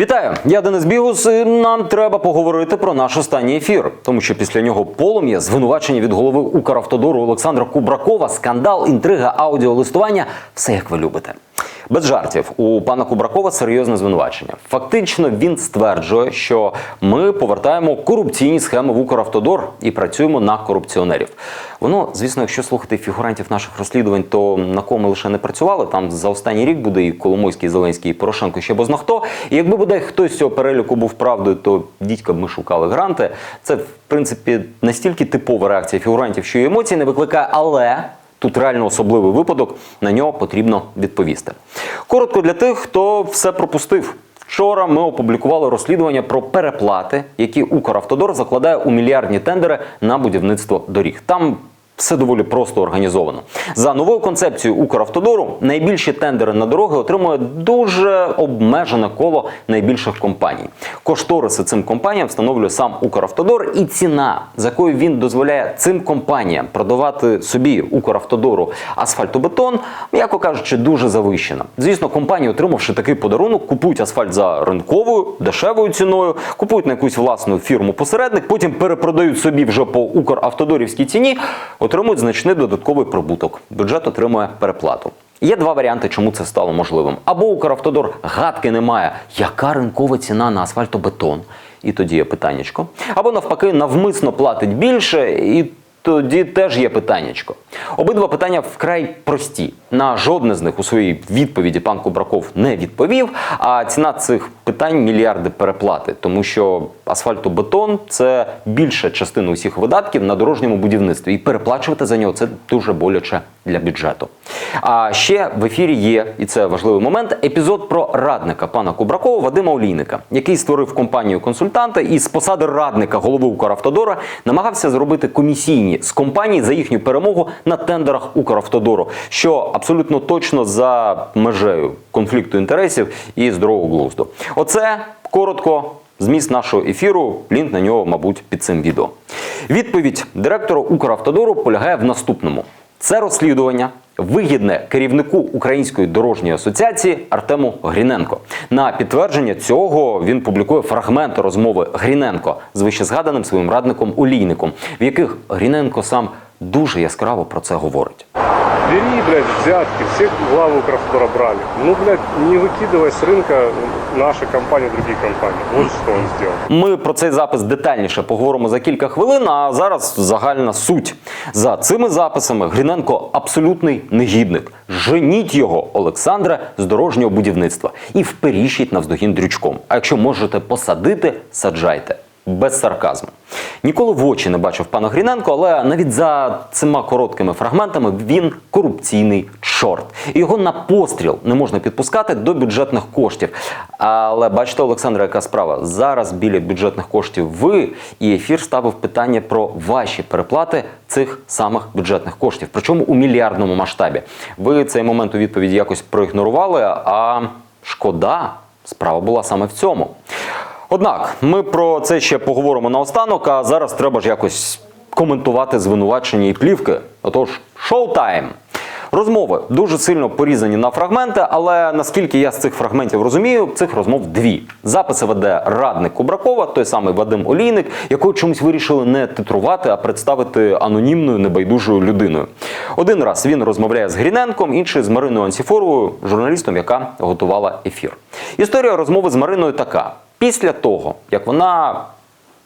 Вітаю, я Денис Бігус. і Нам треба поговорити про наш останній ефір, тому що після нього полум'я, звинувачення від голови Укравтодору Олександра Кубракова, скандал, інтрига, аудіолистування все як ви любите. Без жартів у пана Кубракова серйозне звинувачення. Фактично він стверджує, що ми повертаємо корупційні схеми в Укравтодор і працюємо на корупціонерів. Воно, звісно, якщо слухати фігурантів наших розслідувань, то на кому ми лише не працювали. Там за останній рік буде і Коломойський, Зеленський, і Порошенко, ще бозна хто. І якби бодай хтось з цього переліку був правдою, то дідька б ми шукали гранти. Це в принципі настільки типова реакція фігурантів, що і емоцій не викликає, але. Тут реально особливий випадок, на нього потрібно відповісти. Коротко для тих, хто все пропустив. Вчора ми опублікували розслідування про переплати, які Укравтодор закладає у мільярдні тендери на будівництво доріг. Там все доволі просто організовано. За новою концепцією Укравтодору найбільші тендери на дороги отримує дуже обмежене коло найбільших компаній. Кошториси цим компаніям встановлює сам Укравтодор, і ціна, за якою він дозволяє цим компаніям продавати собі Укравтодору асфальтобетон, м'яко кажучи, дуже завищена. Звісно, компанії, отримавши такий подарунок, купують асфальт за ринковою, дешевою ціною, купують на якусь власну фірму посередник, потім перепродають собі вже по Укравтодорівській ціні, отримують значний додатковий прибуток. Бюджет отримує переплату. Є два варіанти, чому це стало можливим. Або Укравтодор гадки немає, яка ринкова ціна на асфальтобетон. І тоді є питаннячко. Або навпаки, навмисно платить більше, і тоді теж є питаннячко. Обидва питання вкрай прості. На жодне з них у своїй відповіді пан Кубраков не відповів. А ціна цих питань мільярди переплати, тому що асфальтобетон це більша частина усіх видатків на дорожньому будівництві, і переплачувати за нього це дуже боляче для бюджету. А ще в ефірі є, і це важливий момент, епізод про радника пана Кубракова Вадима Олійника, який створив компанію консультанта і з посади радника голови Укравтодора намагався зробити комісійні з компаній за їхню перемогу на тендерах Укравтодору, що абсолютно точно за межею конфлікту інтересів і здорового глузду. Оце коротко. Зміст нашого ефіру, лінк на нього, мабуть, під цим відео. Відповідь директора Укравтодору полягає в наступному: це розслідування вигідне керівнику Української дорожньої асоціації Артему Гріненко. На підтвердження цього він публікує фрагменти розмови Гріненко з вищезгаданим своїм радником Олійником, в яких Гріненко сам дуже яскраво про це говорить. Бери, блядь, взятки, всех главы Укравтора брали. Ну, блядь, не выкидывай с рынка наши компании, другие компании. Вот что он сделал. Ми про цей запис детальніше поговоримо за кілька хвилин. А зараз загальна суть за цими записами. Гріненко абсолютний негідник. Женіть його, Олександра, з дорожнього будівництва і вперіщіть навздогін дрючком. А якщо можете посадити, саджайте. Без сарказму. Ніколи в очі не бачив пана Гріненко, але навіть за цими короткими фрагментами він корупційний чорт. Його на постріл не можна підпускати до бюджетних коштів. Але бачите, Олександра, яка справа? Зараз біля бюджетних коштів ви і ефір ставив питання про ваші переплати цих самих бюджетних коштів, причому у мільярдному масштабі. Ви цей момент у відповіді якось проігнорували, а шкода, справа була саме в цьому. Однак ми про це ще поговоримо наостанок, а зараз треба ж якось коментувати звинувачення і плівки. Отож, шоу-тайм! Розмови дуже сильно порізані на фрагменти, але наскільки я з цих фрагментів розумію, цих розмов дві. Записи веде радник Кубракова, той самий Вадим Олійник, якого чомусь вирішили не титрувати, а представити анонімною небайдужою людиною. Один раз він розмовляє з Гріненком, інший з Мариною Ансіфоровою, журналістом, яка готувала ефір. Історія розмови з Мариною така: після того, як вона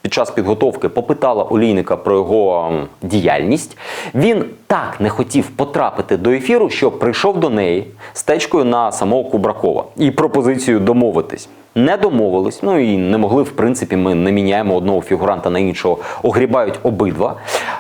під час підготовки попитала Олійника про його діяльність. Він так не хотів потрапити до ефіру, що прийшов до неї з течкою на самого Кубракова і пропозицією домовитись. Не домовились, ну і не могли, в принципі, ми не міняємо одного фігуранта на іншого, огрібають обидва.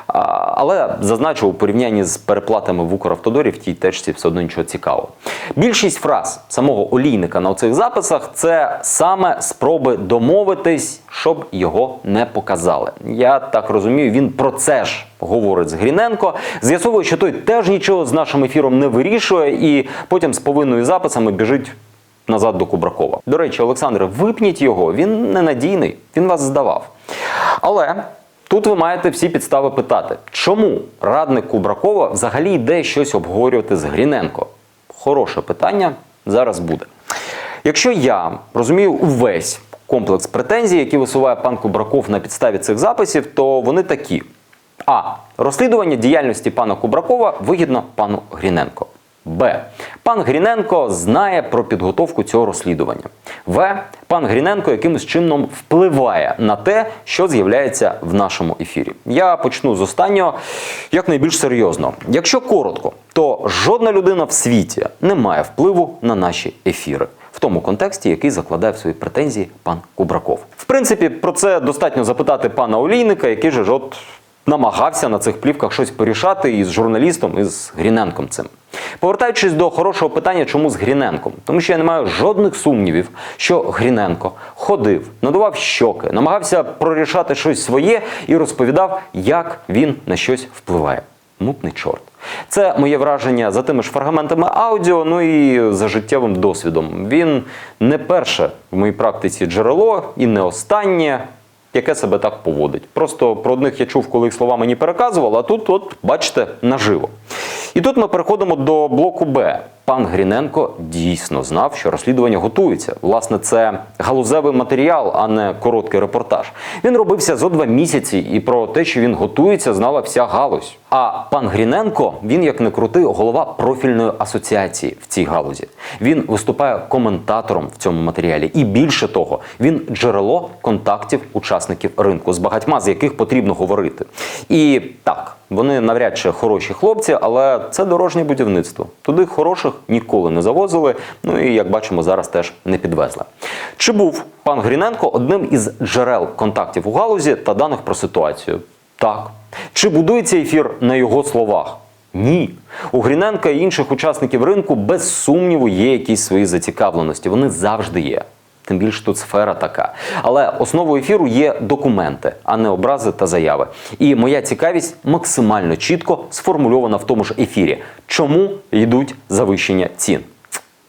А, Але зазначу, у порівнянні з переплатами в Укравтодорі в тій течці все одно нічого цікавого. Більшість фраз самого олійника на цих записах це саме спроби домовитись, щоб його не показали. Я так розумію, він про це ж говорить з Гріненко. З'ясовує, що той теж нічого з нашим ефіром не вирішує, і потім з повинною записами біжить. Назад до Кубракова. До речі, Олександре, випніть його, він ненадійний, він вас здавав. Але тут ви маєте всі підстави питати, чому радник Кубракова взагалі йде щось обговорювати з Гріненко? Хороше питання зараз буде. Якщо я розумію увесь комплекс претензій, які висуває пан Кубраков на підставі цих записів, то вони такі: а. Розслідування діяльності пана Кубракова вигідно пану Гріненко. Б. Пан Гріненко знає про підготовку цього розслідування. В. Пан Гріненко якимось чином впливає на те, що з'являється в нашому ефірі. Я почну з останнього як найбільш серйозно. Якщо коротко, то жодна людина в світі не має впливу на наші ефіри. В тому контексті, який закладає в свої претензії пан Кубраков. В принципі, про це достатньо запитати пана Олійника, який же ж от намагався на цих плівках щось порішати із журналістом, із Гріненком цим. Повертаючись до хорошого питання, чому з Гріненком? Тому що я не маю жодних сумнівів, що Гріненко ходив, надував щоки, намагався прорішати щось своє і розповідав, як він на щось впливає. Мутний чорт. Це моє враження за тими ж фрагментами аудіо, ну і за життєвим досвідом. Він не перше в моїй практиці джерело і не останнє, яке себе так поводить. Просто про одних я чув, коли їх слова мені переказували, а тут, от, бачите, наживо. І тут ми переходимо до блоку Б. Пан Гріненко дійсно знав, що розслідування готується. Власне, це галузевий матеріал, а не короткий репортаж. Він робився зо два місяці, і про те, що він готується, знала вся галузь. А пан Гріненко, він як не крутий, голова профільної асоціації в цій галузі. Він виступає коментатором в цьому матеріалі. І більше того, він джерело контактів учасників ринку, з багатьма з яких потрібно говорити. І так, вони навряд чи хороші хлопці, але це дорожнє будівництво. Туди хороших ніколи не завозили. Ну і як бачимо, зараз теж не підвезли. Чи був пан Гріненко одним із джерел контактів у галузі та даних про ситуацію? Так. Чи будується ефір на його словах? Ні. У Гріненка і інших учасників ринку без сумніву є якісь свої зацікавленості. Вони завжди є. Тим більше тут сфера така. Але основою ефіру є документи, а не образи та заяви. І моя цікавість максимально чітко сформульована в тому ж ефірі. Чому йдуть завищення цін?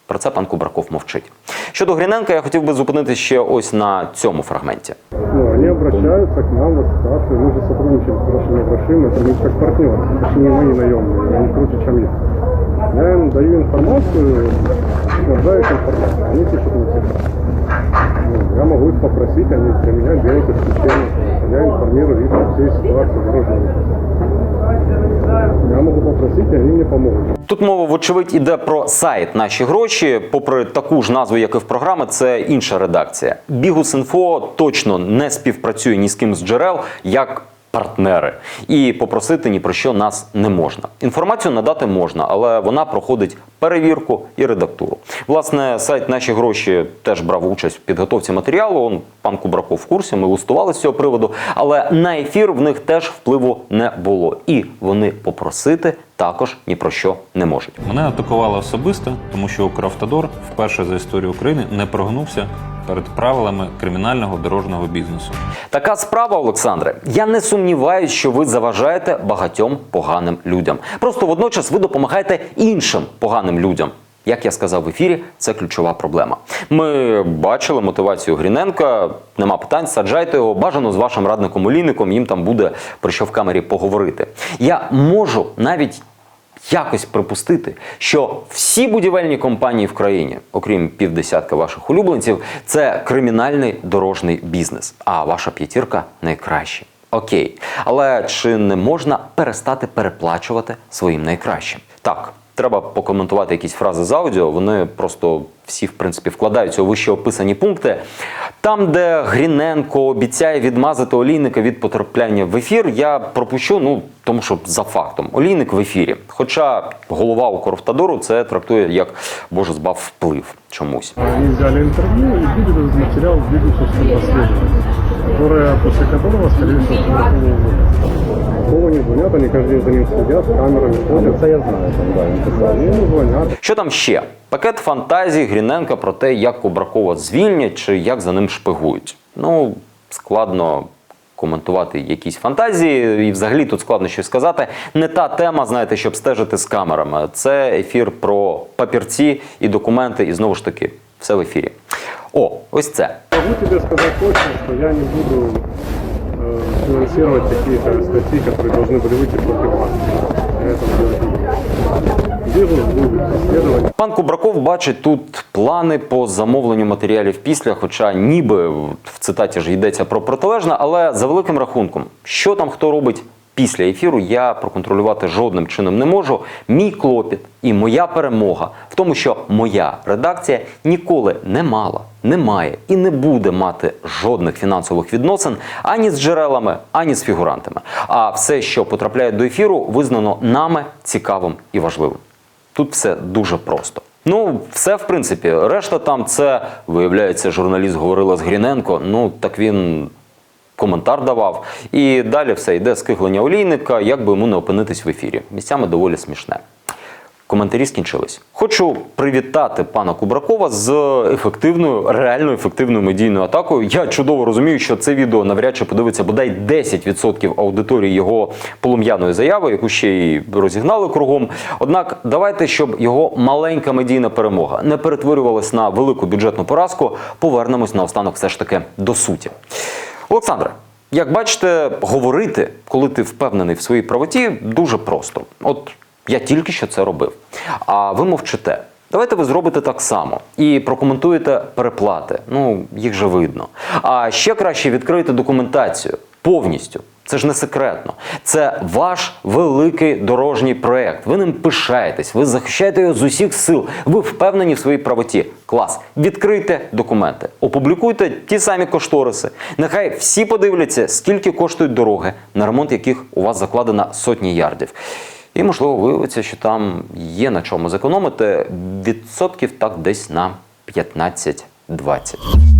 Про це пан Кубраков мовчить. Щодо Гріненка, я хотів би зупинитися ще ось на цьому фрагменті. Ну, они обращаются к нам в ассоциацию, мы же сотрудничаем с хорошими грошима, это мы как партнеры, точнее мы не наемные, они круче, чем я. Я им даю информацию, снабжаю их информацией, они пишут материал. Ну, я могу их попросить, они для меня делают исключение. Я информирую их о всей ситуации дорожного. Я можу попросити, вони мені допоможуть. Тут мова, вочевидь, іде про сайт наші гроші. Попри таку ж назву, як і в програми, це інша редакція. Бігус.Інфо точно не співпрацює ні з ким з джерел, як партнери. І попросити ні про що нас не можна. Інформацію надати можна, але вона проходить перевірку і редактуру. Власне, сайт наші гроші теж брав участь в підготовці матеріалу. Он пан Кубраков в курсі. Ми листували з цього приводу, але на ефір в них теж впливу не було. І вони попросити також ні про що не можуть. Мене атакували особисто, тому що Укравтодор вперше за історію України не прогнувся перед правилами кримінального дорожнього бізнесу. Така справа, Олександре. Я не сумніваюсь, що ви заважаєте багатьом поганим людям. Просто водночас ви допомагаєте іншим поганим людям. Як я сказав в ефірі, це ключова проблема. Ми бачили мотивацію Гріненка. Нема питань, саджайте його бажано з вашим радником Олійником. Їм там буде про що в камері поговорити. Я можу навіть якось припустити, що всі будівельні компанії в країні, окрім півдесятка ваших улюбленців, це кримінальний дорожній бізнес. А ваша п'ятірка найкраща. Окей, але чи не можна перестати переплачувати своїм найкращим? Так, треба покоментувати якісь фрази з аудіо. Вони просто всі, в принципі, вкладаються у вище описані пункти. Там, де Гріненко обіцяє відмазати олійника від потрапляння в ефір, я пропущу, ну тому що за фактом олійник в ефірі. Хоча голова Укрвтодору це трактує як боже збав вплив чомусь. Они взяли интервью и будет этот материал в Бигусовском расследовании, которое, после которого, скорее всего, Кубракова уволят. Такого не звонят, они каждый день за ним следят, с камерами ходят. Это я знаю, там, да, им писали. Они ему звонят. Що там ще? Пакет фантазій Гріненка про те, як Кубракова звільнять чи як за ним шпигують. Ну, складно коментувати якісь фантазії, і взагалі тут складно щось сказати. Не та тема, знаєте, щоб стежити з камерами. Це ефір про папірці і документи, і знову ж таки, все в ефірі. О, ось це. Могу тебе сказать точно, что я не буду э, финансировать какие-то статьи, которые должны были выйти против вас. Пан Кубраков бачить тут плани по замовленню матеріалів після, хоча ніби в цитаті ж йдеться про протилежне, але за великим рахунком, що там хто робить після ефіру, я проконтролювати жодним чином не можу. Мій клопіт і моя перемога в тому, що моя редакція ніколи не мала, не має і не буде мати жодних фінансових відносин ані з джерелами, ані з фігурантами. А все, що потрапляє до ефіру, визнано нами цікавим і важливим. Тут все дуже просто. Ну, все в принципі. Решта там це, виявляється, журналіст говорила з Гріненко. Ну, так він коментар давав. І далі все йде скиглення олійника, як би йому не опинитись в ефірі. Місцями доволі смішне. Коментарі скінчились. Хочу привітати пана Кубракова з ефективною, реально ефективною медійною атакою. Я чудово розумію, що це відео навряд чи подивиться бодай 10% аудиторії його полум'яної заяви, яку ще й розігнали кругом. Однак давайте, щоб його маленька медійна перемога не перетворювалась на велику бюджетну поразку, повернемось наостанок все ж таки до суті. Олександре, як бачите, говорити, коли ти впевнений в своїй правоті, дуже просто. От я тільки що це робив. А ви мовчите. Давайте ви зробите так само і прокоментуєте переплати. Ну, їх же видно. А ще краще відкрийте документацію повністю. Це ж не секретно. Це ваш великий дорожній проект. Ви ним пишаєтесь, ви захищаєте його з усіх сил. Ви впевнені в своїй правоті. Клас. Відкрийте документи, опублікуйте ті самі кошториси. Нехай всі подивляться, скільки коштують дороги, на ремонт яких у вас закладено сотні ярдів. І, можливо, виявиться, що там є на чому зекономити відсотків так десь на 15-20.